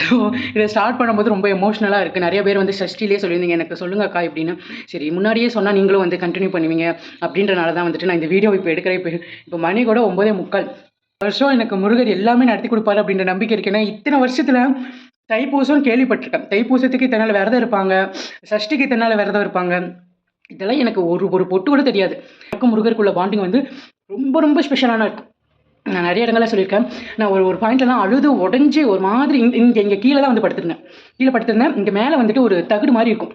So இதை start பண்ணும்போது ரொம்ப எமோஷ்னலாக இருக்குது நிறைய பேர் வந்து சஷ்டிலே சொல்லியிருந்தீங்க எனக்கு சொல்லுங்க அக்கா இப்படின்னு. சரி முன்னாடியே சொன்னால் நீங்களும் வந்து கண்டினியூ பண்ணுவீங்க அப்படின்றனால தான் வந்துட்டு நான் இந்த வீடியோ இப்போ எடுக்கிறேன். இப்போ இப்போ மணி கூட ஒம்பதே முக்கால். வருஷம் எனக்கு முருகர் எல்லாமே நடத்தி கொடுப்பாரு அப்படின்ற நம்பிக்கை இருக்கு. ஏன்னா இத்தனை வருஷத்தில் தைப்பூசம் கேள்விப்பட்டிருக்கேன். தைப்பூசத்துக்கு இத்தனை விரதம் இருப்பாங்க சஷ்டிக்கு இத்தனை விரதம் இருப்பாங்க. இதெல்லாம் எனக்கு ஒரு ஒரு பொட்டு கூட தெரியாது. எனக்கு முருகருக்குள்ள பாண்டிங் வந்து ரொம்ப ரொம்ப ஸ்பெஷலான இருக்கும். நான் நிறைய இடங்கள்ல சொல்லியிருக்கேன். நான் ஒரு ஒரு பாயிண்ட்லாம் அழுது உடஞ்சி ஒரு மாதிரி இங்க- இங்கே இங்கே கீழே தான் வந்து படுத்திருந்தேன். கீழே படுத்திருந்தேன். இங்கே மேலே வந்துட்டு ஒரு தகுடு மாதிரி இருக்கும்.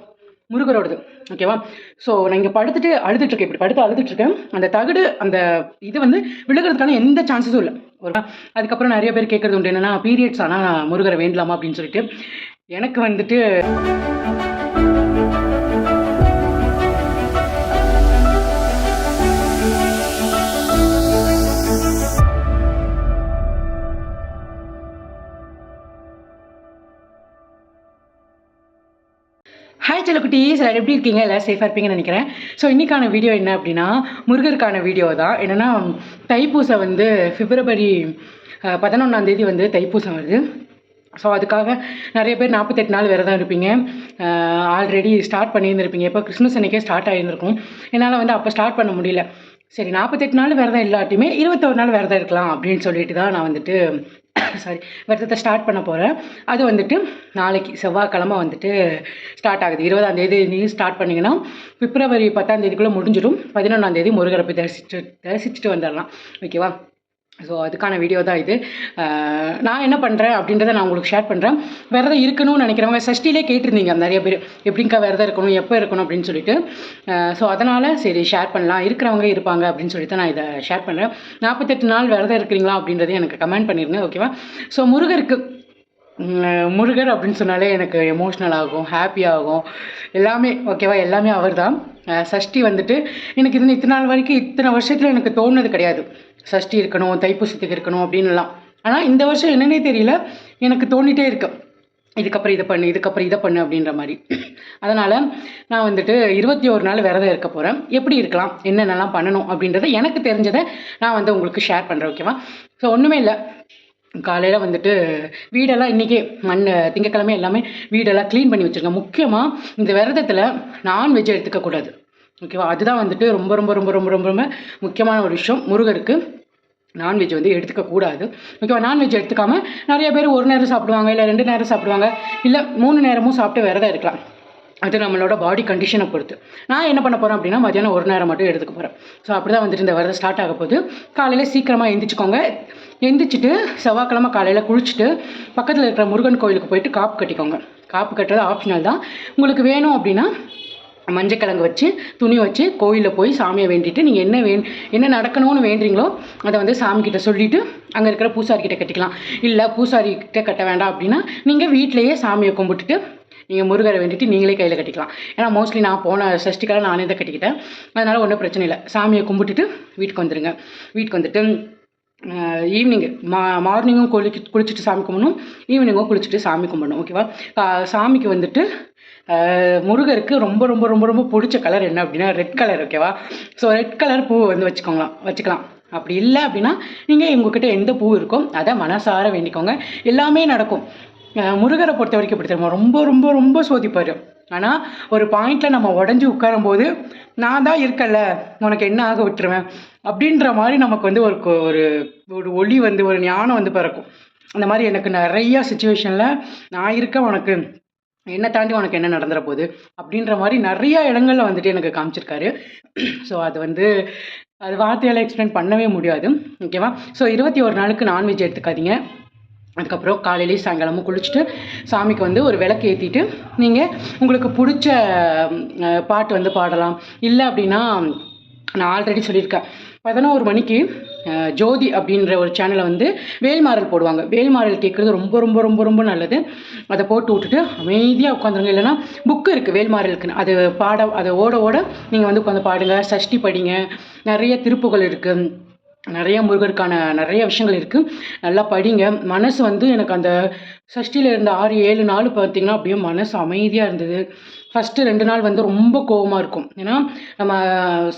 முருகரோடது. ஓகேவா ஸோ நான் இங்கே படுத்துட்டு அழுதுட்டுருக்கேன் இப்படி படுத்து அழுதுட்டுருக்கேன் அந்த தகுடு அந்த இது வந்து விழுகிறதுக்கான எந்த சான்சஸும் இல்லை. ஒரு அதுக்கப்புறம் நிறைய பேர் கேட்குறது உண்டு. என்னென்னா பீரியட்ஸ் ஆனால் முருகரை வேண்டலாமா? அப்படின்னு சொல்லிட்டு. எனக்கு வந்துட்டு ஹாய் செல்லக்குட்டீஸ். சார் எப்படி இருக்கீங்க? எல்லாம் சேஃபாக இருப்பீங்கன்னு நினைக்கிறேன். ஸோ இன்றைக்கான வீடியோ என்ன அப்படின்னா முருகருக்கான வீடியோ தான். என்னென்னா தைப்பூசம் வந்து பிப்ரவரி பதினொன்றாந்தேதி வந்து தைப்பூசம் வருது. ஸோ அதுக்காக நிறைய பேர் நாற்பத்தெட்டு நாள் விரதம் இருப்பீங்க. ஆல்ரெடி ஸ்டார்ட் பண்ணியிருந்திருப்பீங்க. இப்போ கிறிஸ்மஸ் அன்றைக்கே ஸ்டார்ட் ஆகியிருந்திருக்கும் என்னால் வந்து அப்போ ஸ்டார்ட் பண்ண முடியல. சரி நாற்பத்தெட்டு நாள் விரதம் இல்லாட்டியுமே இருபத்தொரு நாள் வேறு தான் இருக்கலாம் அப்படின்னு சொல்லிட்டு தான் நான் வந்துட்டு சாரி விரதத்தை ஸ்டார்ட் பண்ண போகிறேன் அது வந்துட்டு நாளைக்கு செவ்வாய்க்கிழமை வந்துட்டு ஸ்டார்ட் ஆகுது. இருபதாம் தேதி நீங்கள் ஸ்டார்ட் பண்ணிங்கன்னா பிப்ரவரி பத்தாம் தேதிக்குள்ளே முடிஞ்சிடும். பதினொன்றாம் தேதி முருகரை போய் தரிசிச்சு தரிசிச்சுட்டு வந்துடலாம். ஓகேவா ஸோ அதுக்கான வீடியோ தான் இது. நான் என்ன பண்ணுறேன் அப்படின்றத நான் உங்களுக்கு ஷேர் பண்ணுறேன் விரதம் இருக்கணும்னு நினைக்கிறவங்க சஷ்டிலே கேட்டிருந்தீங்க நிறைய பேர். எப்படிங்க்கா விரதம் இருக்கணும் எப்போ இருக்கணும் அப்படின்னு சொல்லிட்டு. ஸோ அதனால் சரி ஷேர் பண்ணலாம். இருக்கிறவங்க இருப்பாங்க அப்படின்னு சொல்லிட்டு நான் இதை ஷேர் பண்ணுறேன் நாற்பத்தெட்டு நாள் விரதம் இருக்கிறீங்களா அப்படின்றதே எனக்கு கமெண்ட் பண்ணிருங்க ஓகேவா ஸோ முருகருக்கு முருகர் அப்படின்னு சொன்னாலே எனக்கு எமோஷ்னல் ஆகும் ஹாப்பி ஆகும். எல்லாமே ஓகேவா எல்லாமே அவர் தான் சஷ்டி வந்துட்டு எனக்கு இது இத்தனை நாள் வரைக்கும் இத்தனை வருஷத்தில் எனக்கு தோணுது கிடையாது. சஷ்டி இருக்கணும் தைப்பூசத்துக்கு இருக்கணும் அப்படின்லாம் ஆனால் இந்த வருஷம் என்னன்னே தெரியல. எனக்கு தோண்டிட்டே இருக்கு. இதுக்கப்புறம் இதை பண்ணு இதுக்கப்புறம் இதை பண்ணு அப்படின்ற மாதிரி. அதனால் நான் வந்துட்டு இருபத்தி ஒரு நாள் விரதம் இருக்க போகிறேன் எப்படி இருக்கலாம் என்னென்னலாம் பண்ணணும் அப்படின்றத எனக்கு தெரிஞ்சதை நான் வந்து உங்களுக்கு ஷேர் பண்ணுறேன் ஓகேவா ஸோ ஒன்றுமே இல்லை. காலையில் வந்துட்டு வீடெல்லாம் இன்றைக்கே மண் திங்கக்கிழமை எல்லாமே வீடெல்லாம் க்ளீன் பண்ணி வச்சுருக்கேன். முக்கியமாக இந்த விரதத்தில் நான்வெஜ் எடுத்துக்கக்கூடாது ஓகேவா அதுதான் வந்துட்டு ரொம்ப ரொம்ப ரொம்ப ரொம்ப ரொம்ப ரொம்ப முக்கியமான ஒரு விஷயம். முருகருக்கு நான்வெஜ் வந்து எடுத்துக்க கூடாது. ஓகேவா நான்வெஜ் எடுத்துக்காமல் நிறைய பேர் ஒரு நேரம் சாப்பிடுவாங்க இல்லை ரெண்டு நேரம் சாப்பிடுவாங்க இல்லை மூணு நேரமும் சாப்பிட்டு விரதம் இருக்கலாம். அது நம்மளோட பாடி கண்டிஷனை பொறுத்து. நான் என்ன பண்ண போகிறேன் அப்படின்னா மதியானம் ஒரு நேரம் மட்டும் எடுத்துக்க போகிறேன் ஸோ அப்படி தான் வந்துட்டு இந்த விரதம் ஸ்டார்ட் ஆக போகுது. காலையில் சீக்கிரமாக எந்திரிச்சிக்கோங்க. எந்திரிச்சிட்டு செவ்வாய்க்கிழமை காலையில் குளிச்சுட்டு பக்கத்தில் இருக்கிற முருகன் கோயிலுக்கு போயிட்டு காப்பு கட்டிக்கோங்க. காப்பு கட்டுறது ஆப்ஷனல் தான். உங்களுக்கு வேணும் அப்படின்னா மஞ்சக்கிழங்கு வச்சு துணி வச்சு கோயிலில் போய் சாமியை வேண்டிட்டு நீங்கள் என்ன வே என்ன நடக்கணும்னு வேண்டுறீங்களோ அதை வந்து சாமிக்கிட்ட சொல்லிவிட்டு அங்கே இருக்கிற பூசாரிக்கிட்ட கட்டிக்கலாம். இல்லை பூசாரிக்கிட்ட கட்ட வேண்டாம் அப்படின்னா நீங்கள் வீட்டிலேயே சாமியை கும்பிட்டுட்டு நீங்கள் முருகரை வேண்டிட்டு நீங்களே கையில் கட்டிக்கலாம். ஏன்னா மோஸ்ட்லி நான் போன சஷ்டிக்கெல்லாம் நானே தான் கட்டிக்கிட்டேன். அதனால் ஒன்றும் பிரச்சனை இல்லை. சாமியை கும்பிட்டுட்டு வீட்டுக்கு வந்துடுங்க வீட்டுக்கு வந்துட்டு ஈவினிங்கு மா மார்னிங்கும் குளிக்கு குளிச்சுட்டு சாமி கும்பிடணும். ஈவினிங்கும் குளிச்சுட்டு சாமி கும்பிடணும். ஓகேவா சாமிக்கு வந்துட்டு முருகருக்கு ரொம்ப ரொம்ப ரொம்ப ரொம்ப பிடிச்ச கலர் என்ன அப்படின்னா ரெட் கலர் ஓகேவா ஸோ ரெட் கலர் பூ வந்து வச்சுக்கோங்களாம் வச்சுக்கலாம். அப்படி இல்லை அப்படின்னா நீங்கள் உங்ககிட்ட எந்த பூ இருக்கோ அதை மனசார வேண்டிக்கோங்க. எல்லாமே நடக்கும். முருகரை பொறுத்த வரைக்கும் இப்படி தெரியுமா? ரொம்ப ரொம்ப ரொம்ப சோதிப்பார். ஆனால் ஒரு பாயிண்டில் நம்ம உடஞ்சி உட்காரும் போது நான் தான் இருக்கல உனக்கு என்ன ஆக விட்டுருவேன்? அப்படின்ற மாதிரி நமக்கு வந்து ஒரு ஒரு ஒரு ஒளி வந்து ஒரு ஞானம் வந்து பிறக்கும். அந்த மாதிரி எனக்கு நிறையா சுச்சுவேஷனில் நான் இருக்க உனக்கு என்னை தாண்டி உனக்கு என்ன நடந்துற போகுது அப்படின்ற மாதிரி நிறைய இடங்களில் வந்துட்டு எனக்கு காமிச்சிருக்காரு. ஸோ அது வந்து அது வார்த்தையால் எக்ஸ்பிளைன் பண்ணவே முடியாது. ஓகேவா ஸோ இருபத்தி ஒரு நாளுக்கு நான்வெஜ் எடுத்துக்காதீங்க. அதுக்கப்புறம் காலையிலேயும் சாயங்காலமும் குளிச்சுட்டு சாமிக்கு வந்து ஒரு விளக்கு ஏற்றிட்டு நீங்கள் உங்களுக்கு பிடிச்ச பாட்டு வந்து பாடலாம். இல்லை அப்படின்னா நான் ஆல்ரெடி சொல்லியிருக்கேன். பதினோரு மணிக்கு ஜோதி அப்படின்ற ஒரு சேனலை வந்து வேல்மாறல் போடுவாங்க. வேல்மாறல் கேட்குறது ரொம்ப ரொம்ப ரொம்ப ரொம்ப நல்லது. அதை போட்டு விட்டுட்டு அமைதியாக உட்காந்துருங்க. இல்லைன்னா புக்கு இருக்குது வேல்மாறலுக்குன்னு. அது பாட அதை ஓட ஓட நீங்கள் வந்து உட்காந்து பாடுங்க. சஷ்டி படிங்க. நிறைய திருப்புகள் இருக்குது நிறைய முருகருக்கான நிறைய விஷயங்கள் இருக்குது நல்லா படிங்க. மனசு வந்து எனக்கு அந்த சஷ்டியில் இருந்த ஆறு ஏழு நாள் பார்த்தீங்கன்னா அப்படியே மனசு அமைதியாக இருந்தது. ஃபஸ்ட்டு ரெண்டு நாள் வந்து ரொம்ப கோவமாக இருக்கும். ஏன்னா நம்ம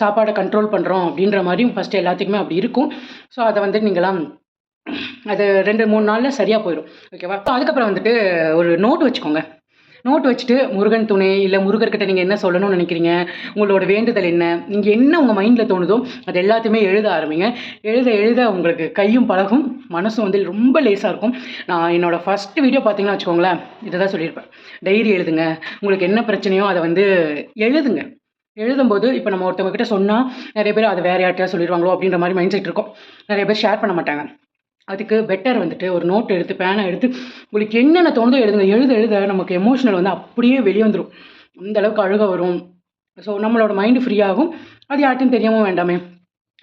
சாப்பாடை கண்ட்ரோல் பண்ணுறோம் அப்படின்ற மாதிரி ஃபஸ்ட்டு எல்லாத்துக்குமே அப்படி இருக்கும். ஸோ அதை வந்து நீங்களாம் அது ரெண்டு மூணு நாளில் சரியாக போயிடும் ஓகேவா ஸோ அதுக்கப்புறம் வந்துட்டு ஒரு நோட் வச்சுக்கோங்க. நோட் வச்சுட்டு முருகன் துணை இல்லை முருகர்கிட்ட நீங்கள் என்ன சொல்லணும்னு நினைக்கிறீங்க? உங்களோட வேண்டுதல் என்ன? நீங்கள் என்ன உங்கள் மைண்டில் தோணுதோ அது எல்லாத்தையுமே எழுத ஆரம்பிங்க. எழுத எழுத உங்களுக்கு கையும் பழகும் மனசும் வந்து ரொம்ப லேசாக இருக்கும். நான் என்னோடய ஃபஸ்ட் வீடியோ பார்த்தீங்கன்னா வச்சுக்கோங்களேன் இதை தான் சொல்லியிருப்பேன். டைரி எழுதுங்க. உங்களுக்கு என்ன பிரச்சனையோ அதை வந்து எழுதுங்க. எழுதும்போது இப்போ நம்ம ஒருத்தவங்க கிட்ட சொன்னால் நிறைய பேர் அதை வேற யார்கிட்டயா சொல்லிடுவாங்களோ அப்படின்ற மாதிரி மைண்ட் செட் இருக்கும். நிறைய பேர் ஷேர் பண்ண மாட்டாங்க. அதுக்கு பெட்டர் வந்துட்டு ஒரு நோட் எடுத்து பேனை எடுத்து உங்களுக்கு என்னென்ன தோணுதோ எழுதுங்க. எழுத எழுத நமக்கு எமோஷனல் வந்து அப்படியே வெளியே வந்துடும் அந்த அளவுக்கு அழுக வரும். ஸோ நம்மளோட மைண்டு ஃப்ரீயாகும் அது யார்ட்டும் தெரியாமல் வேண்டாமே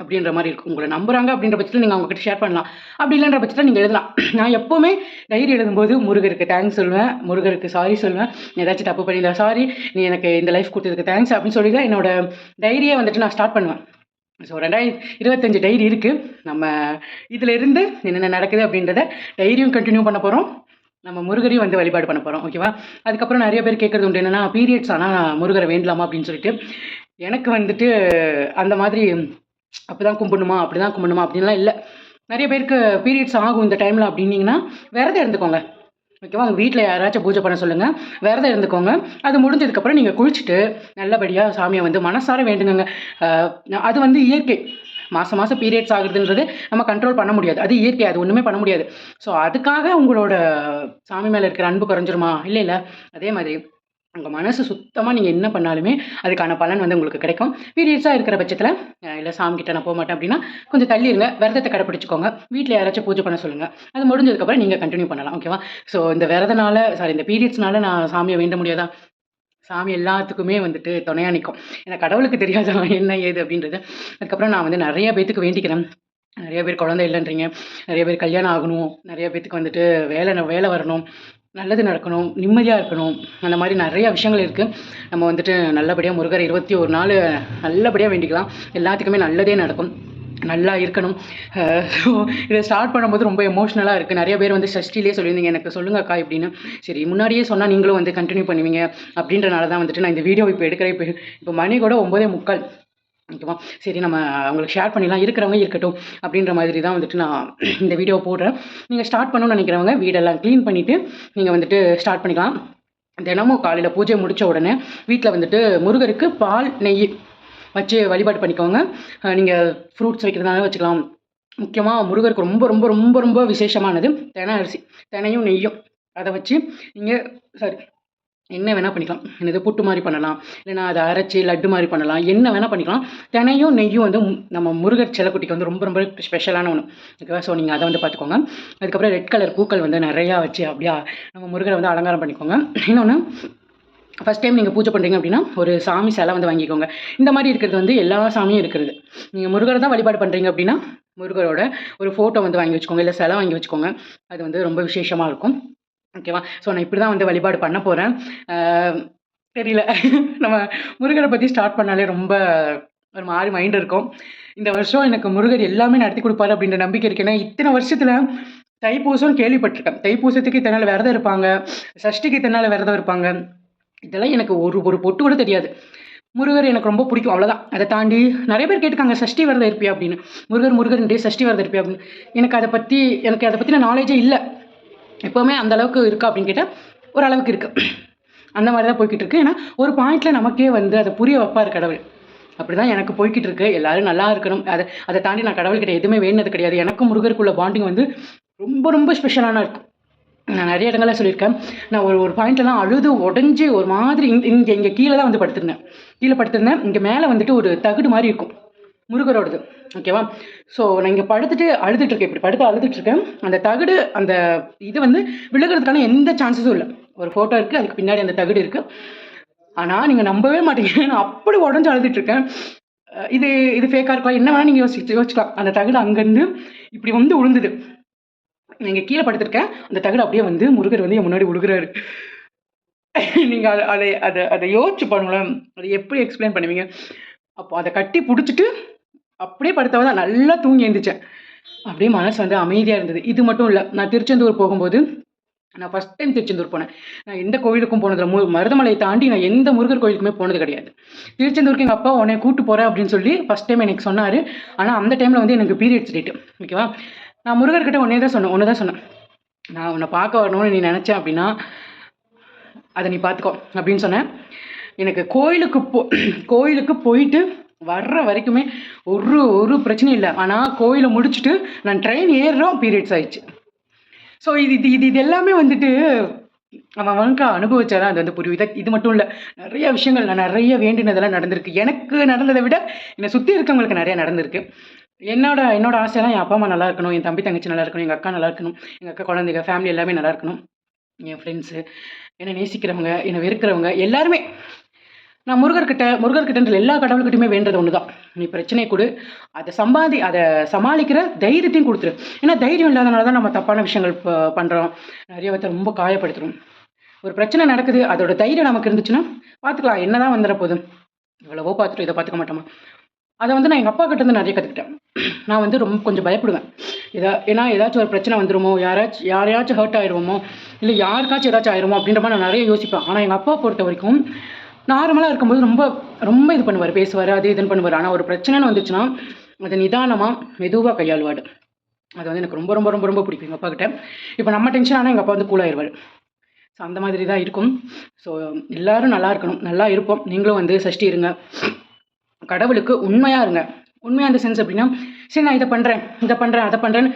அப்படின்ற மாதிரி இருக்கும். உங்களை நம்புறாங்க அப்படின்ற பட்சத்தில் நீங்கள் அவங்ககிட்ட ஷேர் பண்ணலாம். அப்படி இல்லைன்ற பட்சத்தில் நீங்கள் எழுதலாம். நான் எப்போவுமே டைரி எழுதும்போது முருகருக்கு தேங்க்ஸ் சொல்லுவேன். முருகருக்கு சாரி சொல்லுவேன். நீ ஏதாச்சும் தப்பு பண்ணியிருந்தா சாரி நீ எனக்கு இந்த லைஃப் கொடுத்ததுக்கு தேங்க்ஸ் அப்படின்னு சொல்லி தான் என்னோட டைரியை வந்துட்டு நான் ஸ்டார்ட் பண்ணுவேன். ஸோ ரெண்டாயிரத்தி இருபத்தஞ்சு டைரி இருக்குது நம்ம இதிலிருந்து என்னென்ன நடக்குது அப்படின்றத டைரியும் கண்டினியூ பண்ண போகிறோம் நம்ம முருகரையும் வந்து வழிபாடு பண்ண போகிறோம் ஓகேவா அதுக்கப்புறம் நிறைய பேர் கேட்குறது உண்டு என்னென்னா பீரியட்ஸ் ஆனால் முருகரை வேண்டலாமா? அப்படின்னு சொல்லிட்டு. எனக்கு வந்துட்டு அந்த மாதிரி அப்படி தான் கும்பிடணுமா? அப்படி தான் கும்பிடணுமா? அப்படின்லாம் இல்லை. நிறைய பேருக்கு பீரியட்ஸ் ஆகும் இந்த டைமில் அப்படின்னீங்கன்னா விரதம் இருந்துக்கோங்க. ஓகேவா? உங்கள் வீட்டில் யாராச்சும் பூஜை பண்ண சொல்லுங்கள் விரதம் இருந்துக்கோங்க. அது முடிஞ்சதுக்கப்புறம் நீங்கள் குளிச்சுட்டு நல்லபடியாக சாமியை வந்து மனசார வேண்டுங்க அது வந்து இயற்கை. மாதம் மாதம் பீரியட்ஸ் ஆகுதுன்றது நம்ம கண்ட்ரோல் பண்ண முடியாது. அது இயற்கை அது ஒன்றுமே பண்ண முடியாது. ஸோ அதுக்காக உங்களோட சாமி மேலே இருக்கிற அன்பு குறைஞ்சிருமா? இல்லை இல்லை. அதே மாதிரி உங்கள் மனசு சுத்தமாக நீங்கள் என்ன பண்ணாலுமே அதுக்கான பலன் வந்து உங்களுக்கு கிடைக்கும். பீரியட்ஸாக இருக்கிற பட்சத்தில் இல்லை சாமி கிட்ட நான் போக மாட்டேன் அப்படின்னா கொஞ்சம் தள்ளி இருங்க. விரதத்தை கடைப்பிடிச்சிக்கோங்க. வீட்டில் யாராச்சும் பூஜை பண்ண சொல்லுங்கள் அது முடிஞ்சதுக்கப்புறம் நீங்கள் கண்டினியூ பண்ணலாம். ஓகேவா ஸோ இந்த விரதனால சாரி இந்த பீரியட்ஸ்னால நான் சாமியை வேண்ட முடியாதா? சாமி எல்லாத்துக்குமே வந்துட்டு துணையாக நிற்கும் ஏன்னா கடவுளுக்கு தெரியாதா என்ன ஏது அப்படின்றது. அதுக்கப்புறம் நான் வந்து நிறைய பேத்துக்கு வேண்டிக்கிறேன். நிறைய பேர் குழந்தை இல்லைன்றீங்க. நிறைய பேர் கல்யாணம் ஆகணும். நிறைய பேத்துக்கு வந்துட்டு வேலை வேலை வரணும். நல்லது நடக்கணும் நிம்மதியாக இருக்கணும் அந்த மாதிரி நிறைய விஷயங்கள் இருக்குது நம்ம வந்துட்டு நல்லபடியாக முருகர் இருபத்தி ஒரு நாள் நல்லபடியாக வேண்டிக்கலாம். எல்லாத்துக்குமே நல்லதே நடக்கும். நல்லா இருக்கணும். ஸோ இதை ஸ்டார்ட் பண்ணும்போது ரொம்ப எமோஷ்னலாக இருக்குது நிறைய பேர் வந்து சஷ்டிலே சொல்லியிருந்தீங்க எனக்கு சொல்லுங்க அக்கா இப்படின்னு. சரி முன்னாடியே சொன்னால் நீங்களும் வந்து கண்டினியூ பண்ணுவீங்க அப்படின்றனால தான் வந்துட்டு நான் இந்த வீடியோ இப்போ எடுக்கிறேன். இப்போ இப்போ மணி கூட ஒம்போதே முக்கால். ஓகேவா? சரி நம்ம அவங்களுக்கு ஷேர் பண்ணிடலாம் இருக்கிறவங்க இருக்கட்டும் அப்படின்ற மாதிரி தான் வந்துட்டு நான் இந்த வீடியோ போடுறேன். நீங்கள் ஸ்டார்ட் பண்ணணும்னு நினைக்கிறவங்க வீடெல்லாம் க்ளீன் பண்ணிவிட்டு நீங்கள் வந்துட்டு ஸ்டார்ட் பண்ணிக்கலாம். தினமும் காலையில் பூஜை முடித்த உடனே வீட்டில் வந்துட்டு முருகருக்கு பால் நெய் வச்சு வழிபாடு பண்ணிக்கோங்க. நீங்கள் ஃப்ரூட்ஸ் வைக்கிறதுனால வச்சுக்கலாம். முக்கியமாக முருகருக்கு ரொம்ப ரொம்ப ரொம்ப ரொம்ப விசேஷமானது தென அரிசி. தினையும் நெய்யும். அதை வச்சு நீங்கள் சாரி என்ன வேணால் பண்ணிக்கலாம். என்னது புட்டு மாதிரி பண்ணலாம். இல்லைன்னா அதை அரைச்சி லட்டு மாதிரி பண்ணலாம். என்ன வேணால் பண்ணிக்கலாம். தினையும் நெய்யும் வந்து மு- நம்ம முருகர் செல்லக்குட்டிக்கு வந்து ரொம்ப ரொம்ப ஸ்பெஷலான ஒன்று ஓகேவா? ஸோ நீங்கள் அதை வந்து பார்த்துக்கோங்க. அதுக்கப்புறம் ரெட் கலர் பூக்கள் வந்து நிறையா வச்சு அப்படியா நம்ம முருகரை வந்து அலங்காரம் பண்ணிக்கோங்க. இன்னொன்று ஃபஸ்ட் டைம் நீங்கள் பூஜை பண்ணுறீங்க அப்படின்னா ஒரு சாமி சிலை வந்து வாங்கிக்கோங்க. இந்த மாதிரி இருக்கிறது வந்து எல்லா சாமியும் இருக்கிறது. நீங்கள் முருகரை தான் வழிபாடு பண்ணுறீங்க அப்படின்னா முருகரோட ஒரு ஃபோட்டோ வந்து வாங்கி வச்சுக்கோங்க. இல்லை சிலை வாங்கி வச்சுக்கோங்க. அது வந்து ரொம்ப விசேஷமாக இருக்கும். ஓகேவா ஸோ நான் இப்படி தான் வந்து வழிபாடு பண்ண போகிறேன் தெரியல. நம்ம முருகரை பற்றி ஸ்டார்ட் பண்ணாலே ரொம்ப ஒரு மாதிரி மைண்ட் இருக்கும். இந்த வருஷம் எனக்கு முருகர் எல்லாமே நடத்தி கொடுப்பாரு அப்படின்ற நம்பிக்கை இருக்கு. ஏன்னா இத்தனை வருஷத்தில் தைப்பூசம் கேள்விப்பட்டிருக்கேன். தைப்பூசத்துக்கு இத்தனால் விரதம் இருப்பாங்க. சஷ்டிக்கு இத்தனால் விரதம் இருப்பாங்க. இதெல்லாம் எனக்கு ஒரு ஒரு பொட்டு கூட தெரியாது. முருகர் எனக்கு ரொம்ப பிடிக்கும். அவ்வளோதான் அதை தாண்டி நிறைய பேர் கேட்டுக்காங்க சஷ்டி விரதம் இருப்பியா அப்படின்னு. முருகர் முருகன் டே சஷ்டி விரதம் இருப்பியா அப்படின்னு. எனக்கு அதை பற்றி எனக்கு அதை பற்றின நாலேஜே இல்லை. எப்போவுமே அந்த அளவுக்கு இருக்கா அப்படின்னு கேட்டால் ஓரளவுக்கு இருக்குது அந்த மாதிரி தான் போய்கிட்டு இருக்கு. ஏன்னா ஒரு பாயிண்ட்ல நமக்கே வந்து அதை புரிய வைப்பார் கடவுள். அப்படி தான் எனக்கு போய்கிட்டு இருக்கு. எல்லாரும் நல்லா இருக்கணும். அதை அதை தாண்டி நான் கடவுள்கிட்ட எதுவுமே வேணுனது கிடையாது. எனக்கும் முருகருக்குள்ள பாண்டிங் வந்து ரொம்ப ரொம்ப ஸ்பெஷலான இருக்கும். நான் நிறைய இடங்கள்ல சொல்லியிருக்கேன். நான் ஒரு ஒரு பாயிண்ட்லாம் அழுது உடஞ்சி ஒரு மாதிரி இங்கே இங்கே கீழே தான் வந்து படுத்திருந்தேன். கீழே படுத்திருந்தேன். இங்கே மேலே வந்துட்டு ஒரு தகுடு மாதிரி இருக்கும். முருகரோடது. ஓகேவா ஸோ நான் இங்கே படுத்துட்டு அழுதுட்டு இருக்கேன். இப்படி படுத்து அழுதுட்டு இருக்கேன். அந்த தகுடு அந்த இது வந்து விழுகிறதுக்கான எந்த சான்சஸும் இல்லை. ஒரு ஃபோட்டோ இருக்குது அதுக்கு பின்னாடி அந்த தகுடு இருக்குது ஆனால் நீங்கள் நம்பவே மாட்டீங்க. நான் அப்படி உடஞ்சி அழுதுட்டு இருக்கேன். இது இது ஃபேக்காக இருக்கலாம் என்ன வேணால் நீங்கள் யோசிச்சு யோசிக்கலாம் அந்த தகுடு அங்கேருந்து இப்படி வந்து விழுந்தது நீங்கள் கீழே படுத்திருக்கேன். அந்த தகுடு அப்படியே வந்து முருகர் வந்து என் முன்னாடி உழுகிறாரு. நீங்கள் அதை அதை அதை அதை யோசிச்சு பாருங்களேன். அதை எப்படி எக்ஸ்பிளைன் பண்ணுவீங்க? அப்போ அதை கட்டி பிடிச்சிட்டு அப்படியே படுத்தவ தான் நல்லா தூங்கி எழுந்திரிச்சேன் அப்படியே மனசு வந்து அமைதியாக இருந்தது. இது மட்டும் இல்லை நான் திருச்செந்தூர் போகும்போது நான் ஃபஸ்ட் டைம் திருச்செந்தூர் போனேன். நான் எந்த கோவிலுக்கும் போனதில்லை. மு மருதமலையை தாண்டி நான் எந்த முருகர் கோயிலுக்குமே போனது கிடையாது. திருச்செந்தூருக்கு எங்கள் அப்பா உன்னை கூட்டு போகிறேன் அப்படின்னு சொல்லி ஃபஸ்ட் டைம் எனக்கு சொன்னார். ஆனால் அந்த டைமில் வந்து எனக்கு பீரியட்ஸ் டேட்டு ஓகேவா நான் முருகர்கிட்ட ஒன்றே தான் சொன்னேன் ஒன்று தான் சொன்னேன். நான் உன்னை பார்க்க வரணும்னு நீ நினச்சேன் அப்படின்னா அதை நீ பார்த்துக்கோ அப்படின்னு சொன்னேன். எனக்கு கோயிலுக்கு போ கோயிலுக்கு போயிட்டு வர்ற வரைக்குமே ஒரு ஒரு பிரச்சனையும் இல்லை. ஆனால் கோயிலை முடிச்சுட்டு நான் ட்ரெயின் ஏறுறோம் பீரியட்ஸ் ஆயிடுச்சு. ஸோ இது இது இது இது எல்லாமே வந்துட்டு அவன் அவனுக்கு அனுபவிச்சாதான் அது வந்து புரியும் இதை இது மட்டும் இல்லை நிறைய விஷயங்கள் நான் நிறைய வேண்டினதெல்லாம் நடந்திருக்கு. எனக்கு நடந்ததை விட என்னை சுற்றி இருக்கவங்களுக்கு நிறைய நடந்திருக்கு. என்னோட என்னோட ஆசையெல்லாம் என் அப்பா அம்மா நல்லா இருக்கணும் என் தம்பி தங்கச்சி நல்லா இருக்கணும் எங்கள் அக்கா நல்லா இருக்கணும் எங்கள் அக்கா குழந்தைங்க ஃபேமிலி எல்லாமே நல்லா இருக்கணும். என் ஃப்ரெண்ட்ஸு என்னை நேசிக்கிறவங்க என்னை வெறுக்கிறவங்க எல்லாருமே நான் முருகர்கிட்ட முருகர்கிட்ட எல்லா கடவுள்கிட்டையுமே வேண்டது ஒன்று தான் நீ பிரச்சனையை கொடு. அதை சம்பாதி அதை சமாளிக்கிற தைரியத்தையும் கொடுத்துரு. ஏன்னா தைரியம் இல்லாதனால தான் நம்ம தப்பான விஷயங்கள் பண்ணுறோம் நிறைய பேர்த்த ரொம்ப காயப்படுத்துறோம். ஒரு பிரச்சனை நடக்குது அதோட தைரியம் நமக்கு இருந்துச்சுன்னா பார்த்துக்கலாம் என்னதான் வந்துட போதும் இவ்வளவோ பார்த்துட்டு இதை பார்த்துக்க மாட்டோமா? அதை வந்து நான் எங்கள் அப்பா கிட்ட இருந்து நிறைய கற்றுக்கிட்டேன் நான் வந்து ரொம்ப கொஞ்சம் பயப்படுவேன். இதை ஏன்னா ஏதாச்சும் ஒரு பிரச்சனை வந்துருமோ யாராச்சும் யாரையாச்சும் ஹர்ட் ஆயிடுவோமோ இல்லை யாருக்காச்சும் ஏதாச்சும் ஆயிருமோ அப்படின்ற மாதிரி நான் நிறைய யோசிப்பேன். ஆனால் எங்கள் அப்பா பொறுத்த வரைக்கும் நார்மலாக இருக்கும்போது ரொம்ப ரொம்ப இது பண்ணுவார் பேசுவார் அது இதுன்னு பண்ணுவார். ஆனால் ஒரு பிரச்சனைன்னு வந்துச்சுன்னா அதை நிதானமாக மெதுவாக கையாளுவாடு அது வந்து எனக்கு ரொம்ப ரொம்ப ரொம்ப ரொம்ப பிடிக்கும். எங்கள் அப்பா கிட்ட. இப்போ நம்ம டென்ஷன் ஆனால் எங்கள் அப்பா வந்து கூலாயிருவார் ஸோ அந்த மாதிரி தான் இருக்கும். ஸோ எல்லாரும் நல்லா இருக்கணும். நல்லா இருப்போம். நீங்களும் வந்து சஷ்டி இருங்க. கடவுளுக்கு உண்மையாக இருங்க. உண்மையாக இந்த சென்ஸ் அப்படின்னா சரி நான் இதை பண்ணுறேன் இதை பண்ணுறேன் அதை பண்ணுறேன்னு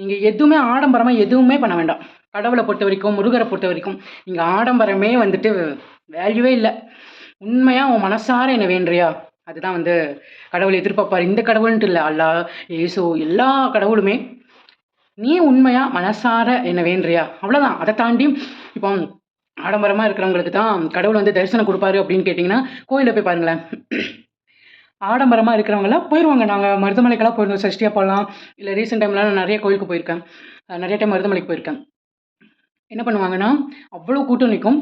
நீங்கள் எதுவுமே ஆடம்பரமாக எதுவுமே பண்ண வேண்டாம். கடவுளை பொறுத்த வரைக்கும் முருகரை பொறுத்த வரைக்கும் நீங்கள் ஆடம்பரமே வந்துட்டு வேல்யூவே இல்லை. உண்மையாக உன் மனசார என்னை வேண்டியா அதுதான் வந்து கடவுள் எதிர்பார்ப்பார் இந்த கடவுள்ன்ட்டு இல்லை. அல்லா ஏசோ எல்லா கடவுளுமே நீ உண்மையாக மனசார என்ன வேண்டியா அவ்வளோதான் அதை தாண்டி இப்போ ஆடம்பரமாக இருக்கிறவங்களுக்கு தான் கடவுள் வந்து தரிசனம் கொடுப்பாரு அப்படின்னு கேட்டிங்கன்னா கோயிலில் போய் பாருங்களேன். ஆடம்பரமாக இருக்கிறவங்களாம் போயிடுவாங்க நாங்கள் மருதமலைக்கெல்லாம் போயிருந்தோம். சஷ்டியாக போகலாம் இல்லை ரீசெண்ட் டைம்லாம் நான் நிறைய கோயிலுக்கு போயிருக்கேன். நிறைய டைம் மருதமலைக்கு போயிருக்கேன். என்ன பண்ணுவாங்கன்னா அவ்வளோ கூட்டம் நிற்கும்.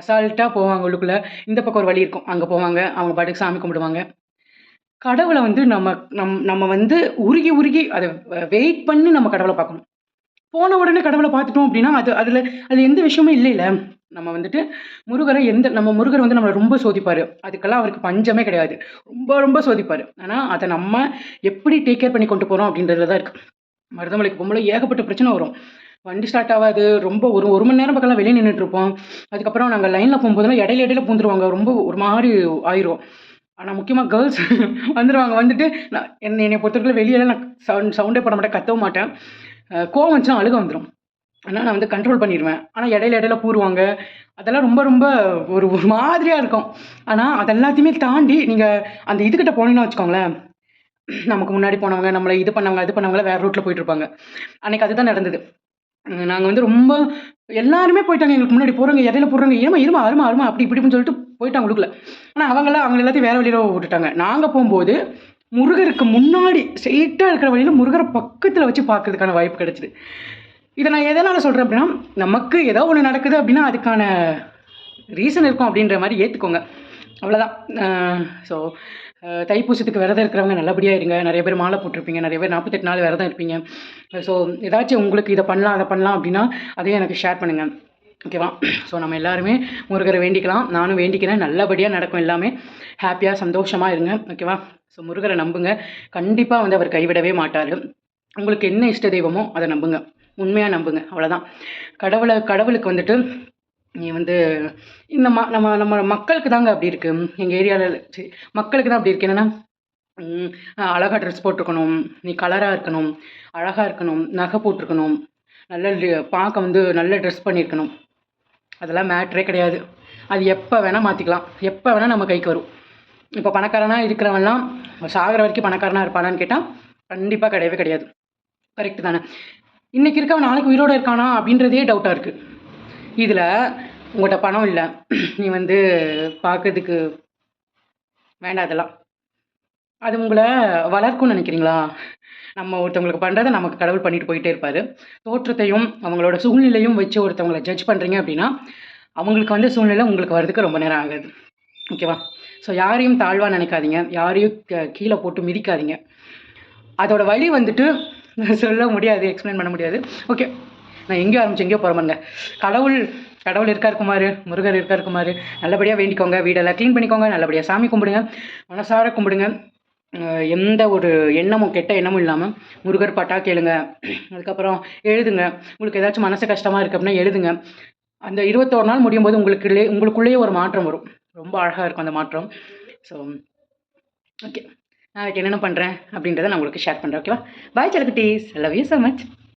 அசால்ட்டாக போவாங்க உள்ளுக்குள்ளே. இந்த பக்கம் ஒரு வழி இருக்கும். அங்கே போவாங்க. அவங்க பாட்டுக்கு சாமி கும்பிடுவாங்க. கடவுளை வந்து நம்ம நம் நம்ம வந்து உருகி உருகி அதை வெயிட் பண்ணி நம்ம கடவுளை பார்க்கணும். போன உடனே கடவுளை பார்த்துட்டோம் அப்படின்னா அது அதில் அது எந்த விஷயமும் இல்லைல்ல நம்ம வந்துட்டு முருகரை எந்த நம்ம முருகர் வந்து நம்மளை ரொம்ப சோதிப்பார். அதுக்கெல்லாம் அவருக்கு பஞ்சமே கிடையாது. ரொம்ப ரொம்ப சோதிப்பார். ஆனால் அதை நம்ம எப்படி டேக் கேர் பண்ணி கொண்டு போகிறோம் அப்படின்றதுல தான் இருக்குது மருதமலைக்கு பொம்பளை ஏகப்பட்ட பிரச்சனை வரும். வண்டி ஸ்டார்ட் ஆகாது. ரொம்ப ஒரு ஒரு மணி நேரம் பக்கம்லாம் வெளியே நின்றுட்டுருப்போம் அதுக்கப்புறம் நாங்கள் லைனில் போகும்போதெல்லாம் இடையில இடையில பூந்துருவாங்க. ரொம்ப ஒரு மாதிரி ஆயிரும். ஆனால் முக்கியமாக கேர்ள்ஸ் வந்துடுவாங்க வந்துட்டு நான் என்னை என்னை பொறுத்தவரைக்கும் வெளியெல்லாம் நான் சவுண்ட் சவுண்டே பண்ண மாட்டேன் கத்தவும் மாட்டேன். கோவம் வந்துச்சுன்னா அழுக வந்துடும் ஆனால் நான் வந்து கண்ட்ரோல் பண்ணிடுவேன் ஆனால் இடையில இடையில பூருவாங்க. அதெல்லாம் ரொம்ப ரொம்ப ஒரு ஒரு மாதிரியாக இருக்கும். ஆனால் அதெல்லாத்தையுமே தாண்டி நீங்கள் அந்த இதுக்கிட்ட போனீங்கன்னா வச்சுக்கோங்களேன். நமக்கு முன்னாடி போனவங்க நம்மளை இது பண்ணவங்க இது பண்ணவங்கள வேறு ரூட்டில் போயிட்டு இருப்பாங்க. அதுதான் நடந்தது. நாங்கள் வந்து ரொம்ப எல்லாருமே போயிட்டாங்க. எங்களுக்கு முன்னாடி போகிறவங்க இடையில போடுறாங்க? ஏமா இருமா அருமா அருமா அப்படி இப்படின்னு சொல்லிட்டு போயிட்டாங்க உள்ளுக்குள்ள. ஆனால் அவங்களாம் அவங்க எல்லாத்தையும் வேறு வழியில் விட்டுட்டாங்க. நாங்கள் போகும்போது முருகருக்கு முன்னாடி ஸ்ட்ரெயிட்டாக இருக்கிற வழியில் முருகரை பக்கத்தில் வச்சு பார்க்கறதுக்கான வாய்ப்பு கிடைச்சிது. இதை நான் எதனால் சொல்கிறேன் அப்படின்னா நமக்கு ஏதோ ஒன்று நடக்குது அப்படின்னா அதுக்கான ரீசன் இருக்கும் அப்படின்ற மாதிரி ஏற்றுக்கோங்க அவ்வளோதான் ஸோ தைப்பூசத்துக்கு விரதம் இருக்கிறவங்க நல்லபடியாக இருங்க. நிறைய பேர் மாலை போட்டிருப்பீங்க. நிறைய பேர் நாற்பத்தெட்டு நாள் விரதம் இருப்பீங்க. ஸோ ஏதாச்சும் உங்களுக்கு இதை பண்ணலாம் அதை பண்ணலாம் அப்படின்னா அதையும் எனக்கு ஷேர் பண்ணுங்கள் ஓகேவா ஸோ நம்ம எல்லாருமே முருகரை வேண்டிக்கலாம். நானும் வேண்டிக்கிறேன். நல்லபடியாக நடக்கும் எல்லாமே. ஹாப்பியாக சந்தோஷமாக இருங்க. ஓகேவா ஸோ முருகரை நம்புங்க. கண்டிப்பாக வந்து அவர் கைவிடவே மாட்டார். உங்களுக்கு என்ன இஷ்ட தெய்வமோ அதை நம்புங்க. உண்மையாக நம்புங்க. அவ்வளோதான் கடவுளை கடவுளுக்கு வந்துட்டு நீ வந்து இந்த ம நம்ம நம்ம மக்களுக்கு தாங்க அப்படி இருக்கு. எங்கள் ஏரியாவில் சரி மக்களுக்கு தான் அப்படி இருக்கு. என்னென்னா அழகாக ட்ரெஸ் போட்டிருக்கணும். நீ கலராக இருக்கணும். அழகாக இருக்கணும். நகை போட்டிருக்கணும். நல்ல பார்க்க வந்து நல்ல ட்ரெஸ் பண்ணியிருக்கணும் அதெல்லாம் மேட்ரே கிடையாது. அது எப்போ வேணால் மாற்றிக்கலாம் எப்போ வேணால் நம்ம கைக்கு வரும். இப்போ பணக்காரனாக இருக்கிறவன்லாம் சாகிற வரைக்கும் பணக்காரனாக இருப்பானான்னு கேட்டால் கண்டிப்பாக கிடையவே கிடையாது. கரெக்டு தானே? இன்றைக்கி இருக்கவன் நாளைக்கு உயிரோடு இருக்கானா அப்படின்றதே டவுட்டாக இருக்குது இதில் உங்கள்கிட்ட பணம் இல்லை. நீ வந்து பார்க்கறதுக்கு வேண்டாம் அதெல்லாம் அது உங்களை வளர்க்கும்னு நினைக்கிறீங்களா? நம்ம ஒருத்தவங்களுக்கு பண்ணுறதை நமக்கு கடவுள் பண்ணிட்டு போயிட்டே இருப்பார். தோற்றத்தையும் அவங்களோட சூழ்நிலையும் வச்சு ஒருத்தவங்களை ஜட்ஜ் பண்ணுறீங்க அப்படின்னா அவங்களுக்கு வந்து சூழ்நிலை உங்களுக்கு வர்றதுக்கு ரொம்ப நேரம் ஆகுது. ஓகேவா ஸோ யாரையும் தாழ்வாக நினைக்காதீங்க. யாரையும் கீழே போட்டு மிதிக்காதீங்க. அதோட வழி வந்துட்டு சொல்ல முடியாது எக்ஸ்பிளைன் பண்ண முடியாது. ஓகே நான் எங்கேயோ ஆரம்பிச்சு எங்கேயோ போகிறோமாங்க கடவுள் கடவுள் இருக்கார் குமார் முருகர் இருக்கார் குமார் நல்லபடியாக வேண்டிக்கோங்க. வீடெல்லாம் க்ளீன் பண்ணிக்கோங்க நல்லபடியாக சாமி கும்பிடுங்க மனசார கும்பிடுங்க. எந்த ஒரு எண்ணமும் கெட்ட எண்ணமும் இல்லாமல் முருகர் பாட்டா கேளுங்க. அதுக்கப்புறம் எழுதுங்க. உங்களுக்கு ஏதாச்சும் மனசு கஷ்டமாக இருக்குது அப்படின்னா எழுதுங்க. அந்த இருபத்தோரு நாள் முடியும் போது உங்களுக்குள்ளே உங்களுக்குள்ளேயே ஒரு மாற்றம் வரும். ரொம்ப அழகாக இருக்கும் அந்த மாற்றம். ஸோ ஓகே நான் என்னென்ன பண்ணுறேன் அப்படின்றத நான் உங்களுக்கு ஷேர் பண்ணுறேன் ஓகேவா பாய் செலக்குட்டீஸ் லவ் யூ ஸோ மச்